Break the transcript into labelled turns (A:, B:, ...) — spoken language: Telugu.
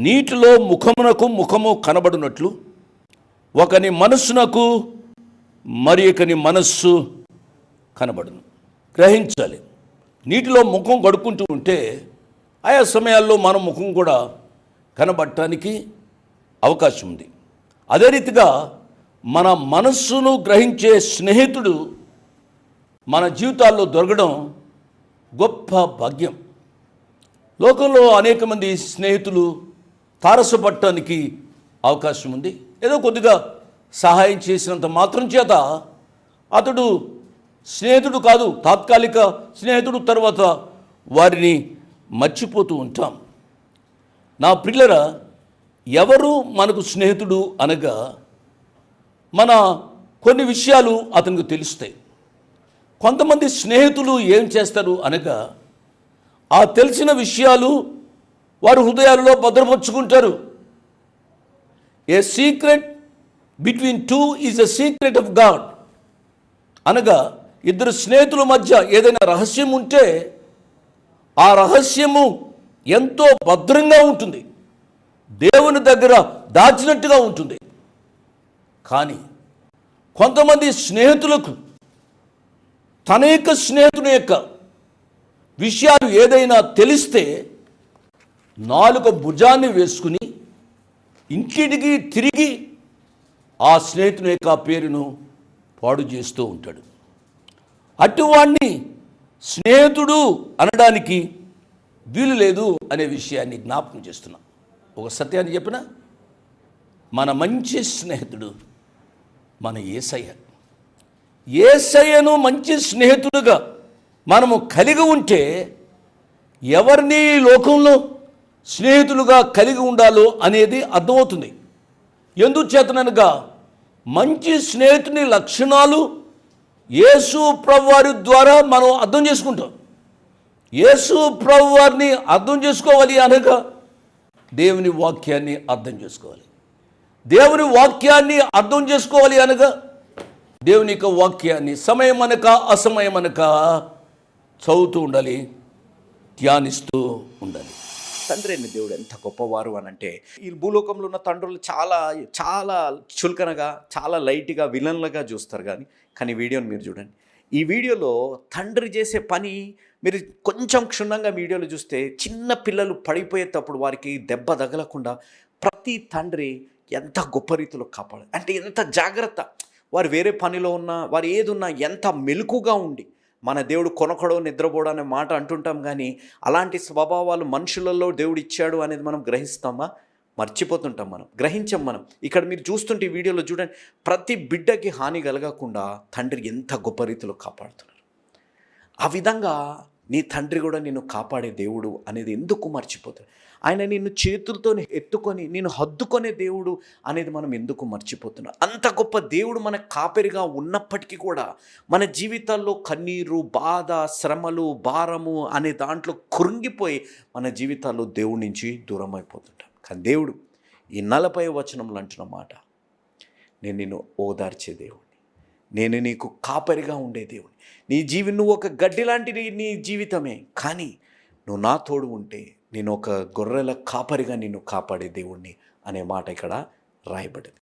A: నీటిలో ముఖమునకు ముఖము కనబడినట్లు ఒకని మనస్సునకు మరి ఒకని మనస్సు కనబడును. గ్రహించాలి. నీటిలో ముఖం కడుక్కుంటూ ఉంటే ఆయా సమయాల్లో మన ముఖం కూడా కనబడటానికి అవకాశం ఉంది అదే రీతిగా మన మనస్సును గ్రహించే స్నేహితుడు మన జీవితాల్లో దొరకడం గొప్ప భాగ్యం. లోకంలో అనేక మంది స్నేహితులు తారసపడటానికి అవకాశం ఉంది. ఏదో కొద్దిగా సహాయం చేసినంత మాత్రం చేత అతడు స్నేహితుడు కాదు తాత్కాలిక స్నేహితుడు తర్వాత వారిని మర్చిపోతూ ఉంటాం. నా పిల్లల ఎవరు మనకు స్నేహితుడు అనగా మన కొన్ని విషయాలు అతనికి తెలుస్తాయి. కొంతమంది స్నేహితులు ఏం చేస్తారు అనగా ఆ తెలిసిన విషయాలు వారి హృదయాలలో భద్రపరుచుకుంటారు. A secret between two is a secret of God అనగా ఇద్దరు స్నేహితుల మధ్య ఏదైనా రహస్యం ఉంటే ఆ రహస్యము ఎంతో భద్రంగా ఉంటుంది. దేవుని దగ్గర దాచినట్టుగా ఉంటుంది. కానీ కొంతమంది స్నేహితులకు తన యొక్క స్నేహితుని యొక్క విషయాలు ఏదైనా తెలిస్తే నాలుక భుజాన్ని వేసుకుని ఇంటికి తిరిగి ఆ స్నేహితుని యొక్క పేరును పాడు చేస్తూ ఉంటాడు. అటువాణ్ణి స్నేహితుడు అనడానికి వీలు లేదు అనే విషయాన్ని జ్ఞాపకం చేస్తున్నా. ఒక సత్యాన్ని చెప్పిన? మన మంచి స్నేహితుడు మన ఏసయ్య. ఏసయ్యను మంచి స్నేహితుడుగా మనము కలిగి ఉంటే ఎవరిని లోకంలో స్నేహితులుగా కలిగి ఉండాలో అనేది అర్థమవుతుంది. ఎందుచేతనగా మంచి స్నేహితుని లక్షణాలు యేసు ప్రభువారి ద్వారా మనం అర్థం చేసుకుంటాం. యేసు ప్రభువారిని అర్థం చేసుకోవాలి అనగా దేవుని వాక్యాన్ని అర్థం చేసుకోవాలి. దేవుని వాక్యాన్ని అర్థం చేసుకోవాలి అనగా దేవుని యొక్క వాక్యాన్ని సమయం అనక అసమయం అనక చదువుతూ ఉండాలి ధ్యానిస్తూ ఉండాలి.
B: తండ్రి అయిన దేవుడు ఎంత గొప్పవారు అని అంటే ఈ భూలోకంలో ఉన్న తండ్రులు చాలా చాలా చులకనగా చాలా లైట్గా విలన్లుగా చూస్తారు కానీ కానీ వీడియోని మీరు చూడండి. ఈ వీడియోలో తండ్రి చేసే పని మీరు కొంచెం క్షుణ్ణంగా వీడియోలో చూస్తే చిన్న పిల్లలు పడిపోయేటప్పుడు వారికి దెబ్బ తగలకుండా ప్రతి తండ్రి ఎంత గొప్ప రీతిలో కాపాడాలి అంటే ఎంత జాగ్రత్త. వారు వేరే పనిలో ఉన్నా వారు ఏది ఉన్నా ఎంత మెలకుగా ఉండి మన దేవుడు కొనకడో నిద్రపోవడం అనే మాట అంటుంటాం కానీ అలాంటి స్వభావాలు మనుషులలో దేవుడు ఇచ్చాడు అనేది మనం గ్రహిస్తామా? మర్చిపోతుంటాం మనం. గ్రహించాం మనం. ఇక్కడ మీరు చూస్తుంటే ఈ వీడియోలో చూడండి ప్రతి బిడ్డకి హాని కలగకుండా తండ్రి ఎంత గొప్ప రీతిలో కాపాడుతున్నారు. ఆ విధంగా నీ తండ్రి కూడా నిన్ను కాపాడే దేవుడు అనేది ఎందుకు మర్చిపోతాడు? ఆయన నిన్ను చేతులతో ఎత్తుకొని నేను హద్దుకొనే దేవుడు అనేది మనం ఎందుకు మర్చిపోతున్నాం? అంత గొప్ప దేవుడు మన కాపరిగా ఉన్నప్పటికీ కూడా మన జీవితాల్లో కన్నీరు బాధ శ్రమలు భారము అనే దాంట్లో కురింగిపోయి మన జీవితాల్లో దేవుడి నుంచి దూరం అయిపోతుంటాం కానీ దేవుడు ఈ నలభై వచనంలో అంటున్న మాట నేను నిన్ను ఓదార్చే దేవుడు. నేను నీకు కాపరిగా ఉండే దేవుడిని నీ జీవి నువ్వు ఒక గడ్డి లాంటి నీ- నీ జీవితమే. కానీ నువ్వు నా తోడు ఉంటే నేను ఒక గొర్రెల కాపరిగా నిన్ను కాపాడే దేవుణ్ణి అనే మాట ఇక్కడ రాయబడింది.